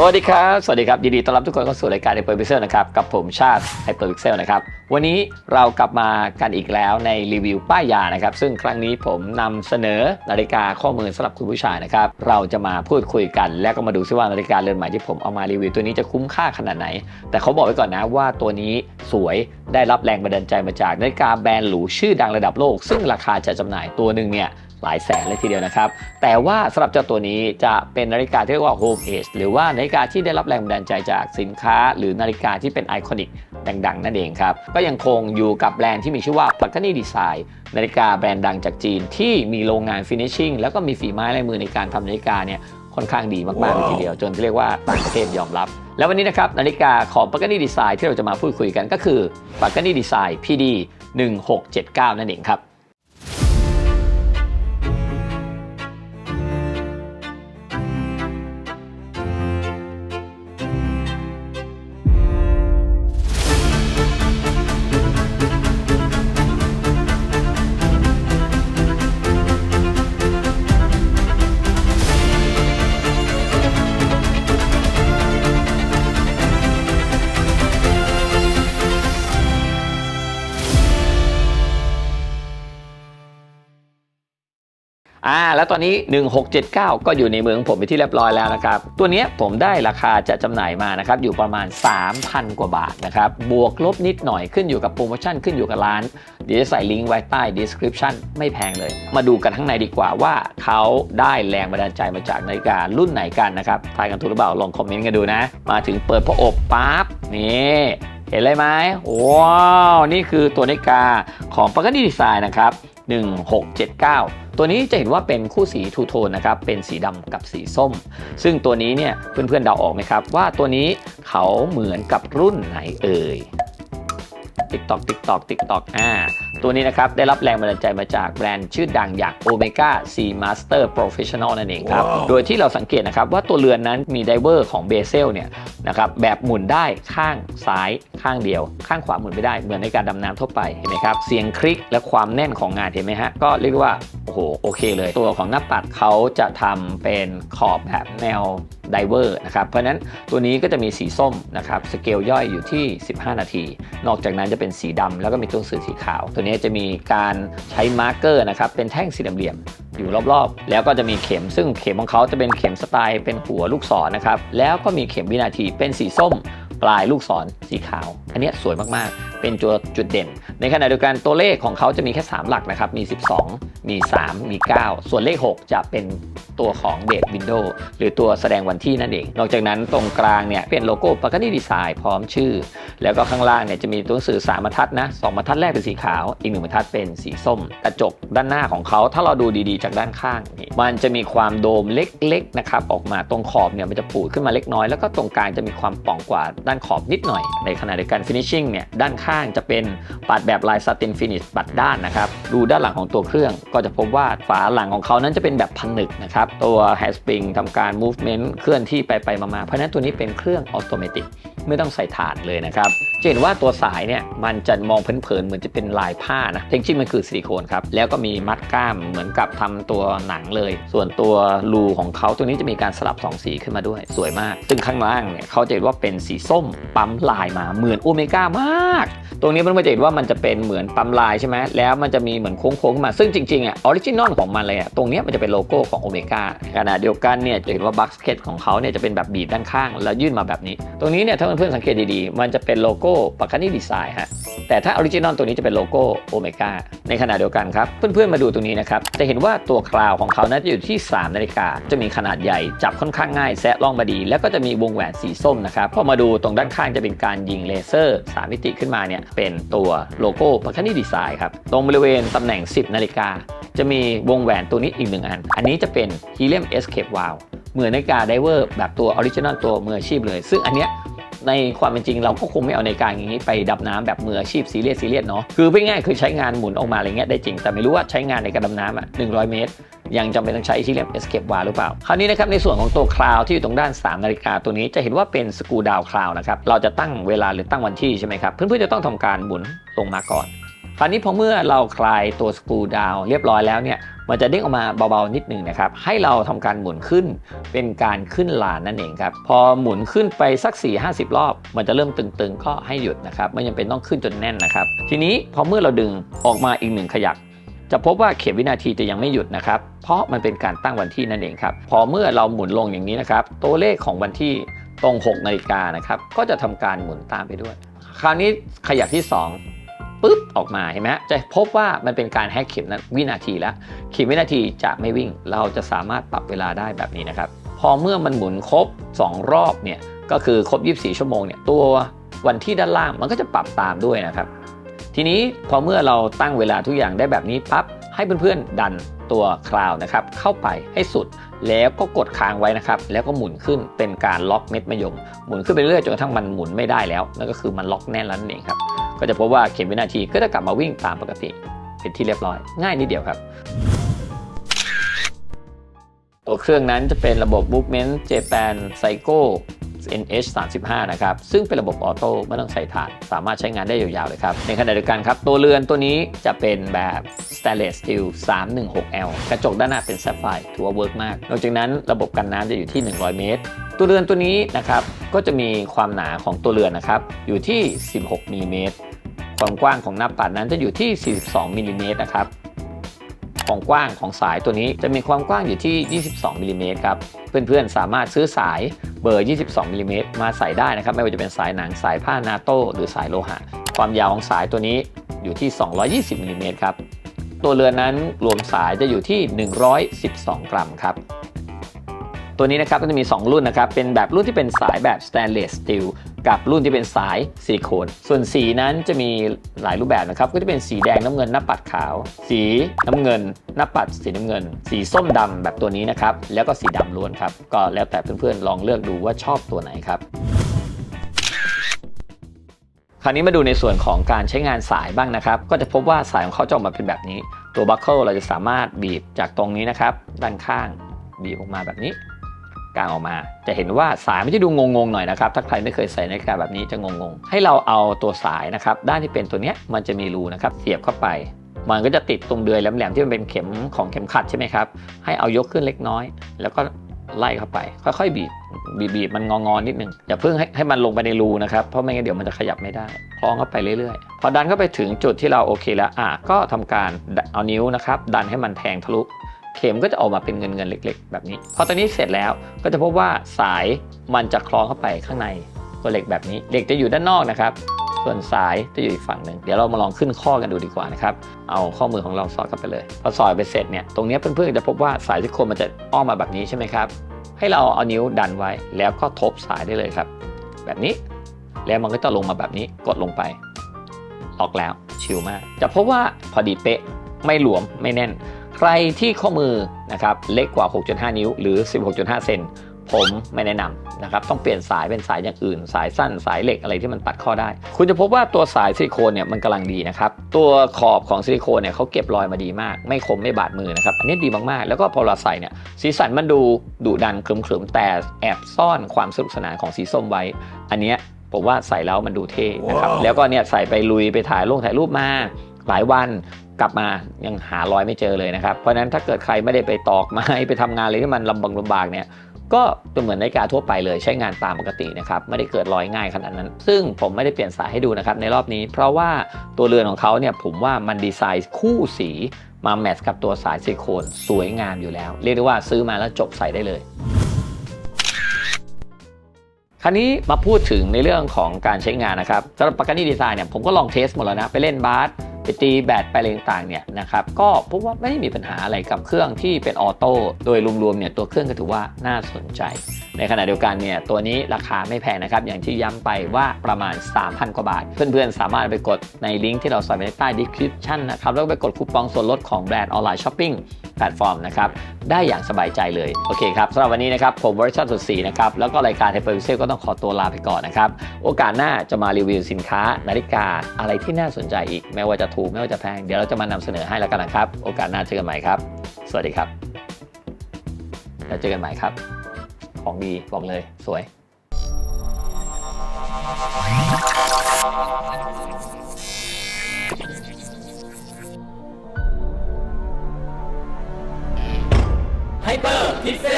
สวัสดีครับ สวัสดีครับ ยินดีต้อนรับทุกคนเข้าสู่รายการ Hyper Pixel นะครับ กับผมชาติ Hyper Pixel นะครับ วันนี้เรากลับมากันอีกแล้วในรีวิวป้ายยานะครับ ซึ่งครั้งนี้ผมนำเสนอนาฬิกาข้อมือสำหรับคุณผู้ชายนะครับ เราจะมาพูดคุยกัน แล้วก็มาดูซิว่านาฬิกาเรือนใหม่ที่ผมเอามารีวิวตัวนี้จะคุ้มค่าขนาดไหน แต่เขาบอกไว้ก่อนนะว่าตัวนี้สวยได้รับแรงบันดาลใจมาจากนาฬิกาแบรนด์หรูชื่อดังระดับโลก ซึ่งราคาจะจำหน่ายตัวหนึ่งเนี่ย หลายแสนเลยทีเดียวนะครับ แต่ว่าสำหรับเจ้าตัวนี้จะเป็นนาฬิกาที่เรียกว่า Home Age หรือว่านาฬิกาที่ได้รับแรงบันดาลใจจากสินค้า หรือนาฬิกาที่เป็นไอคอนิกดังๆ นั่นเองครับ ก็ยังคงอยู่กับแบรนด์ที่มีชื่อว่า p a g a n i Design นาฬิกาแบรนด์ดังจากจีน ที่มีโรงงานฟินิชชิ่งแล้วก็มีฝีไม้ลายมือในการทำนาฬิกาเนี่ยค่อนข้างดีมากๆเลยทีเดียว จนเรียกว่าต่างประเทศยอมรับแล้ววันนี้นะครับนาฬิกาของ p a g a n i Design ที่เราจะมาพูดคุยกันก็คือ p a g a n i Design PD 1679 นั่นเองครับ อ่าแล้วตอนนี้ 1679 ก็อยู่ในเมืองผมไปที่เรียบร้อยแล้วนะครับ ตัวนี้ผมได้ราคาจะจำหน่ายมานะครับ อยู่ประมาณ 3,000 กว่าบาทนะครับ บวกลบนิดหน่อยขึ้นอยู่กับโปรโมชั่นขึ้นอยู่กับร้าน เดี๋ยวจะใส่ลิงก์ไว้ใต้ description ไม่แพงเลย มาดูกันข้างในดีกว่าว่าเขาได้แรงบันดาลใจมาจากนาฬิการุ่นไหนกันนะครับทายกันถูกหรือเปล่าลองคอมเมนต์กันดูนะ มาถึงเปิดพระอบปั๊บนี่เห็นเลยไหมว้าวนี่คือตัวนาฬิกาของ p a g a n i Design นะครับ1679 ตัวนี้จะเห็นว่าเป็นคู่สีทูโทนนะครับ เป็นสีดำกับสีส้ม ซึ่งตัวนี้เนี่ยเพื่อนๆเดาออกไหมครับ ว่าตัวนี้เขาเหมือนกับรุ่นไหนเอ่ยติ๊กตอกติ๊กตอกติ๊กตอกอ่าตัวนี้นะครับ ได้รับแรงบันดาลใจมาจากแบรนด์ชื่อดังอย่าง Omega C Master Professional นั่นเองครับ โดยที่เราสังเกตนะครับว่าตัวเรือนนั้นมีไดเวอร์ของเบเซลเนี่ยนะครับแบบหมุนได้ข้างซ้ายข้างเดียว ข้างขวาหมุนไม่ได้เหมือนในการดำน้ำทั่วไปเห็นไหมครับ เสียงคลิกและความแน่นของงานเห็นไหมฮะ ก็เรียกว่า โอ้โห โอเคเลย ตัวของหน้าปัดเขาจะทำเป็นขอบแบบแนวไดเวอร์นะครับ เพราะฉะนั้นตัวนี้ก็จะมีสีส้มนะครับ สเกลย่อยอยู่ที่ 15 นาที นอกจากนั้นจะเป็นสีดำแล้วก็มีตัวหนังสือสีขาวตัวนี้จะมีการใช้มาร์กเกอร์นะครับเป็นแท่งสี่เหลี่ยมอยู่รอบๆ แล้วก็จะมีเข็มซึ่งเข็มของเขาจะเป็นเข็มสไตล์เป็นหัวลูกศรนะครับแล้วก็มีเข็มวินาทีเป็นสีส้มปลายลูกศรสีขาว อันนี้สวยมากๆ เป็นตัวจุดเด่น ในขณะเดียวกันตัวเลขของเขาจะมีแค่ 3 หลักนะครับ มี 12 มี 3 มี 9 ส่วนเลข 6 จะเป็น ตัวของเดทวินโดว์หรือตัวแสดงวันที่นั่นเอง นอกจากนั้นตรงกลางเนี่ยเป็นโลโก้ปากานี่ดีไซน์พร้อมชื่อ แล้วก็ข้างล่างเนี่ยจะมีตัวหนังสือ3บรรทัดนะสองบรรทัดแรกเป็นสีขาว อีกหนึ่งบรรทัดเป็นสีส้ม กระจกด้านหน้าของเขาถ้าเราดูดีๆจากด้านข้างนี่มันจะมีความโดมเล็กๆนะครับออกมาตรงขอบเนี่ยมันจะปูดขึ้นมาเล็กน้อยแล้วก็ตรงกลางจะมีความป่องกว่าด้านขอบนิดหน่อยในขณะเดียวกัน finishing เนี่ยด้านข้างจะเป็นปัดแบบลายซาตินฟินิชปัดด้านนะครับดูด้านหลังของตัวเครื่อง ก็จะพบว่าฝาหลังของเขานั้นจะเป็นแบบพันนึกนะครับ ตัว h a s p r i n g ทำการ movement เคลื่อนที่ไปไปมาๆเพราะนั้นตัวนี้เป็นเครื่องออโตเมติกไม่ต้องใส่ถ่านเลยนะครับจะเห็นว่าตัวสายเนี่ยมันจะมองเพลินๆเหมือนจะเป็นลายผ้านะจริงๆมันคือซิลิโคนครับ แล้วก็มีมัดกล้ามเหมือนกับทำตัวหนังเลย ส่วนตัวรูของเขาตัวนี้จะมีการสลับสองสีขึ้นมาด้วยสวยมาก ซึ่งข้างล่างเนี่ยเขาจะเห็นว่าเป็นสีส้มปั๊มลายมาเหมือนโอเมก้ามาก ตรงนี้มันจะเห็นว่ามันจะเป็นเหมือนปั๊มลายใช่ไหมแล้วมันจะมีเหมือนโค้งๆขึ้นมา ซึ่งจริงๆอะออริจินอลของมันเลยอะตรงเนี้ยมันจะเป็นโลโก้ของโอเมก้าขณะเดียวกันเนี่ยจะเห็นว่าบัคสเก็ตของเขาเนี่ยจะเป็นแบบบีบด้านข้าง แล้วยื่นมาแบบนี้ ตรงนี้เนี่ยถ้าเพื่อนๆสังเกตดีๆ มันจะเป็นโลโก้ปากานี่ดีไซน์ฮะแต่ถ้าออริจินอลตัวนี้จะเป็นโลโก้โอเมก้า ในขณะเดียวกันครับ เพื่อนๆมาดูตรงนี้นะครับ จะเห็นว่าตัวคราวของเขานะจะอยู่ที่ 3 นาฬิกา จะมีขนาดใหญ่จับค่อนข้างง่ายแซะล่องมาดี แล้วก็จะมีวงแหวนสีส้มนะครับ พอมาดูตรงด้านข้างจะเป็นการยิงเลเซอร์ 3 มิติขึ้นมาเนี่ยเป็นตัวโลโก้ปากานี่ดีไซน์ครับ ตรงบริเวณตำแหน่ง 10 นาฬิกา จะมีวงแหวนตัวนี้อีกหนึ่งอัน อันนี้จะเป็น Helium Escape Valve เหมือนนาฬิกาไดเวอร์แบบตัวออริจินอลตัวมืออาชีพเลย ซึ่งอันเนี้ย ในความเป็นจริงเราก็คงไม่เอาในการอย่างนี้ไปดำน้ำแบบมืออาชีพซีเรียสซีเรียสเนาะคือพูดง่ายๆคือใช้งานหมุนออกมาอะไรเงี้ยได้จริง แต่ไม่รู้ว่าใช้งานในการดำน้ำอะ100 เมตร ยังจำเป็นต้องใช้ที่เรียก escape bar หรือเปล่า คราวนี้นะครับในส่วนของตัวคลาวที่อยู่ตรงด้าน 3 นาฬิกาตัวนี้จะเห็นว่าเป็นสกูดาวคลาวนะครับเราจะตั้งเวลาหรือตั้งวันที่ใช่ไหมครับเพื่อนๆจะต้องทำการหมุนลงมาก่อนคราวนี้พอเมื่อเราคลายตัวสกูดาวเรียบร้อยแล้วเนี่ย มันจะเด้งออกมาเบาๆนิดหนึ่งนะครับ ให้เราทำการหมุนขึ้นเป็นการขึ้นลานนั่นเองครับ พอหมุนขึ้นไปสัก 4 50 รอบ มันจะเริ่มตึงๆ ก็ให้หยุดนะครับไม่จำเป็นต้องขึ้นจนแน่นนะครับ ทีนี้พอเมื่อเราดึงออกมาอีกหนึ่งขยักจะพบว่าเข็มวินาทีจะยังไม่หยุดนะครับ เพราะมันเป็นการตั้งวันที่นั่นเองครับ พอเมื่อเราหมุนลงอย่างนี้นะครับ ตัวเลขของวันที่ตรง 6 นาฬิกานะครับ ก็จะทำการหมุนตามไปด้วย คราวนี้ขยักที่ 2 ปุ๊บออกมาเห็นไหมจะพบว่ามันเป็นการแฮกเข็มนั้นวินาทีแล้วเข็มวินาทีจะไม่วิ่ง เราจะสามารถปรับเวลาได้แบบนี้นะครับ พอเมื่อมันหมุนครบ 2 รอบเนี่ยก็คือครบ 24 ชั่วโมงเนี่ยตัววันที่ด้านล่างมันก็จะปรับตามด้วยนะครับ ทีนี้พอเมื่อเราตั้งเวลาทุกอย่างได้แบบนี้ปั๊บให้เพื่อนๆดันตัวคลาวนะครับเข้าไปให้สุดแล้วก็กดค้างไว้นะครับ แล้วก็หมุนขึ้นเป็นการล็อกเม็ดมะยม หมุนขึ้นไปเรื่อยจนกระทั่งมันหมุนไม่ได้แล้วนั่นก็คือมันล็อกแน่นแล้วนั่นเองครับ ก็จะพบว่าเข็มวินาทีก็จะกลับมาวิ่งตามปกติ เป็นที่เรียบร้อย ง่ายนิดเดียวครับ ตัวเครื่องนั้นจะเป็นระบบ Movement Japan Psycho NH 35นะครับซึ่งเป็นระบบออโต้ไม่ต้องใส่ถ่าน สามารถใช้งานได้ยาวๆเลยครับ ในขณะเดียวกันครับ ตัวเรือนตัวนี้จะเป็นแบบ Stainless Steel 316L กระจกด้านหน้าเป็น Sapphire ถือว่าเวิร์กมาก นอกจากนั้นระบบกันน้ำจะอยู่ที่ 100 เมตร ตัวเรือนตัวนี้นะครับก็จะมีความหนาของตัวเรือนนะครับอยู่ที่ 16มิลลิเมตรความกว้างของหน้าปัดนั้นจะอยู่ที่ 42มิลลิเมตรนะครับความกว้างของสายตัวนี้จะมีความกว้างอยู่ที่ 22มิลลิเมตรครับ เพื่อนๆ สามารถซื้อสาย เบอร์ 22มิลลิเมตรมาใส่ได้นะครับ ไม่ว่าจะเป็นสายหนังสายผ้านาโต้หรือสายโลหะ ความยาวของสายตัวนี้อยู่ที่ 220มิลลิเมตรครับ ตัวเรือนนั้นรวมสายจะอยู่ที่ 112 กรัมครับ ตัวนี้นะครับก็จะมี 2 รุ่นนะครับ เป็นแบบรุ่นที่เป็นสายแบบ stainless steel กับรุ่นที่เป็นสายซิลิโคน ส่วนสีนั้นจะมีหลายรูปแบบนะครับ ก็จะเป็นสีแดงน้ำเงินหน้าปัดขาว สีน้ำเงิน หน้าปัดสีน้ำเงิน สีส้มดำแบบตัวนี้นะครับ แล้วก็สีดำล้วนครับ ก็แล้วแต่เพื่อนๆลองเลือกดูว่าชอบตัวไหนครับคราวนี้มาดูในส่วนของการใช้งานสายบ้างนะครับ ก็จะพบว่าสายของเขาจะออกมาเป็นแบบนี้ ตัวบัคเกิลเราจะสามารถบีบจากตรงนี้นะครับ ด้านข้างบีบออกมาแบบนี้ กางออกมา จะเห็นว่าสายมันจะดูงงๆหน่อยนะครับถ้าใครไม่เคยใส่นาฬิกาแบบนี้จะงงๆ ให้เราเอาตัวสายนะครับด้านที่เป็นตัวเนี้ยมันจะมีรูนะครับเสียบเข้าไป มันก็จะติดตรงเดือยแหลมๆที่มันเป็นเข็มของเข็มขัดใช่ไหมครับให้เอายกขึ้นเล็กน้อย แล้วก็ไล่เข้าไป ค่อยๆ บีบบีบมันงองๆนิดนึงอย่าเพิ่งให้ให้มันลงไปในรูนะครับเพราะไม่งั้นเดี๋ยวมันจะขยับไม่ได้คล้องเข้าไปเรื่อยๆ พอดันเข้าไปถึงจุดที่เราโอเคแล้วอะก็ทำการเอานิ้วนะครับดันให้มันแทงทะลุ เข็มก็จะออกมาเป็นเงินเงินเล็ก ๆ แบบนี้ พอตอนนี้เสร็จแล้วก็จะพบว่าสายมันจะคล้องเข้าไปข้างในตัวเหล็กแบบนี้เหล็กจะอยู่ด้านนอกนะครับ ส่วนสายจะอยู่อีกฝั่งหนึ่งเดี๋ยวเรามาลองขึ้นข้อกันดูดีกว่านะครับเอาข้อมือของเราสอดเข้าไปเลยพอสอดไปเสร็จเนี่ยตรงนี้เพื่อนๆจะพบว่าสายซิลิโคนมันจะอ้อมมาแบบนี้ใช่ไหมครับให้เราเอานิ้วดันไว้แล้วก็ทบสายได้เลยครับ แบบนี้แล้วมันก็จะลงมาแบบนี้กดลงไป ออกแล้วชิลมาก จะพบว่าพอดีเป๊ะไม่หลวมไม่แน่น ใครที่ข้อมือนะครับเล็กกว่า 6.5 นิ้วหรือ 16.5 เซนผมไม่แนะนำนะครับต้องเปลี่ยนสายเป็นสายอย่างอื่น สายสั้นสายเหล็กอะไรที่มันตัดข้อได้ คุณจะพบว่าตัวสายซิลิโคนเนี่ยมันกำลังดีนะครับตัวขอบของซิลิโคนเนี่ยเขาเก็บรอยมาดีมาก ไม่คมไม่บาดมือนะครับอันนี้ดีมากๆ แล้วก็พอเราใส่เนี่ยสีสันมันดูดุดันครึมๆแต่แอบซ่อนความสนุกสนานของสีส้มไว้ อันเนี้ยผมว่าใส่แล้วมันดูเท่นะครับแล้วก็เนี่ยใส่ไปลุยไปถ่ายลงถ่ายรูปมาหลายวัน กลับมายังหารอยไม่เจอเลยนะครับ เพราะฉะนั้นถ้าเกิดใครไม่ได้ไปตอกไม้ไปทำงานอะไรที่มันลำบากลำบากเนี่ยก็จะเหมือนนาฬิกาทั่วไปเลยใช้งานตามปกตินะครับไม่ได้เกิดรอยง่ายขนาดนั้น ซึ่งผมไม่ได้เปลี่ยนสายให้ดูนะครับในรอบนี้ เพราะว่าตัวเรือนของเขาเนี่ยผมว่ามันดีไซน์คู่สีมาแมทช์กับตัวสายซิลิโคนสวยงามอยู่แล้ว เรียกได้ว่าซื้อมาแล้วจบใส่ได้เลยคราวนี้มาพูดถึงในเรื่องของการใช้งานนะครับสำหรับปากกานี่ดีไซน์เนี่ยผมก็ลองเทสหมดแล้วนะ ไปเล่นบาส ไปตีแบตไปอะไรต่างๆเนี่ยนะครับก็พบว่าไม่ได้มีปัญหาอะไรกับเครื่องที่เป็นออโต้โดยรวมๆเนี่ยตัวเครื่องก็ถือว่าน่าสนใจ ในขณะเดียวกันเนี่ยตัวนี้ราคาไม่แพงนะครับ อย่างที่ย้ำไปว่าประมาณ 3,000 กว่าบาท เพื่อนๆ สามารถไปกดในลิงก์ที่เราใส่ไว้ใต้ description นะครับ แล้วไปกดคูปองส่วนลดของแบรนด์ออนไลน์ช้อปปิ้งแพลตฟอร์มนะครับได้อย่างสบายใจเลย โอเคครับสำหรับวันนี้นะครับ ผมวอร์ชันสุดสีนะครับแล้วก็รายการ Hyper v i s e l ก็ต้องขอตัวลาไปก่อนนะครับโอกาสหน้าจะมารีวิวสินค้า นาฬิกาอะไรที่น่าสนใจอีกไม่ว่าจะถูกไม่ว่าจะแพงเดี๋ยวเราจะมานำเสนอให้แล้วกันนะครับโอกาสหน้าเจอกันใหม่ครับ สวัสดีครับแล้วเจอกันใหม่ครับ ของดีบอกเลยสวย ไฮเปอร์พิเศษ